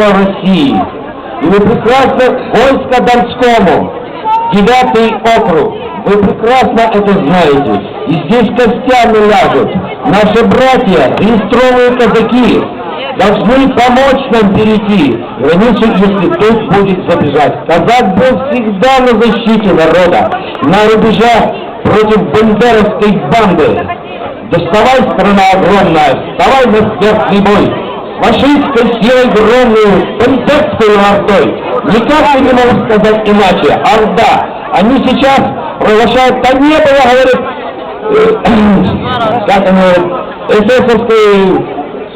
России. И вы прекрасно, войско Донскому, девятый округ, вы прекрасно это знаете. И здесь костями ляжут. Наши братья, реестровые казаки, должны помочь нам перейти границу, если тут будет забежать. Казак был всегда на защите народа, на рубежах против бандеровской банды. Доставай, страна огромная, вставай на смертный бой. Фашистской силой огромную, бандерскую ордой. Никак не могу сказать иначе. Орда. Они сейчас провозглашают, да не было, говорит, как оно, эсэсовской,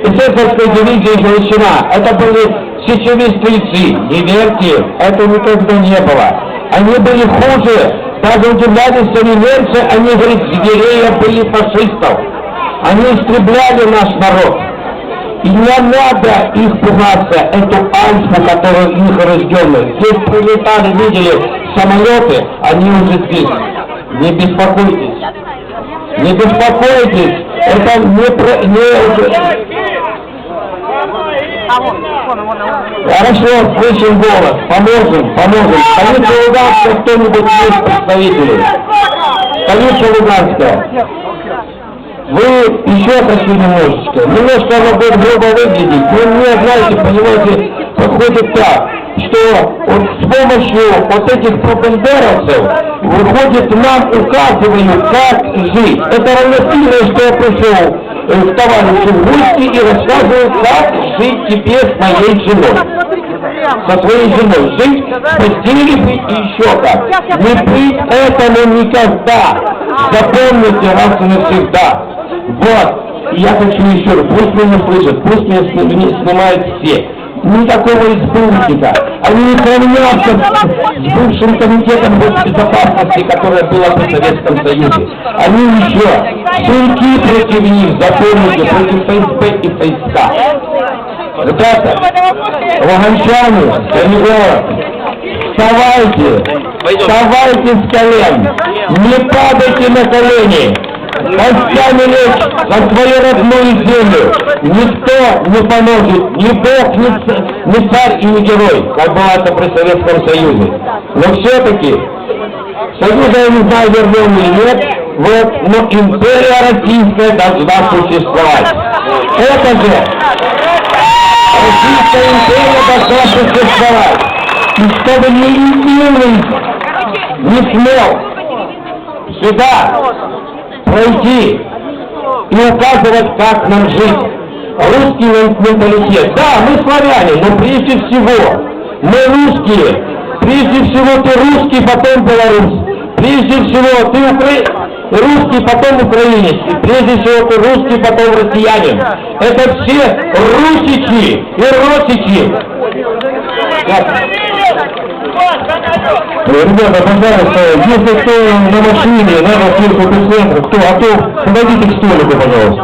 эсэсовской дивизии Галичина. Это были сечевые стрельцы. Не верьте, это никогда не было. Они были хуже. Даже удивлялись они немцы, они, говорит, зверея были фашистов. Они истребляли наш народ. И не надо их пугаться, эту альфу, которую их рожденных. Здесь прилетали, видели самолеты, они уже здесь. Не беспокойтесь. Не беспокойтесь, это не, про, не Хорошо, слышим голос, поможем, поможем. Столица Луганска, кто-нибудь есть представители? Столица Луганская. Вы еще пошли немножечко. Немножко оно будет грубо выглядеть. Но мне, знаете, понимаете, подходит так, что вот с помощью вот этих пропагандеровцев выходит, нам указывают, как жить. Это равносильно, что я пришел э, к товарищу в гости и рассказываю, как жить тебе с моей женой со своей женой. Жить постели быть и еще как. Не быть этому никогда. Запомните раз и навсегда. Вот. И я хочу еще раз, пусть меня слышат, пусть меня сни- снимают все. Никакого избушника. Они не сравнятся с бывшим комитетом госбезопасности, которое было при Советском Союзе. Они еще сынки против них, запомните, против ФСБ и ФСК. Ребята, луганчане, Солигород, вставайте, вставайте с колен, не падайте на колени, лечь за свою родную землю. Никто не поможет, ни Бог, ни, ни царь и ни герой, как было это при Советском Союзе. Но все-таки, Союза я не знаю, вернем или нет, вот, но империя российская должна существовать. Это же Российская империя должна существовать. И чтобы ни единый не смел сюда пройти и указывать, как нам жить. Русский мен- менталитет. Да, мы славяне, но прежде всего мы русские. Прежде всего ты русский, потом белорус. Прежде всего ты укра... русский, потом украинец. Прежде всего ты русский, потом россиянин. Это все русичи и росичи. Ребята, пожалуйста, если кто на машине, надо в цирку центра, кто, то подойдите к столику, пожалуйста.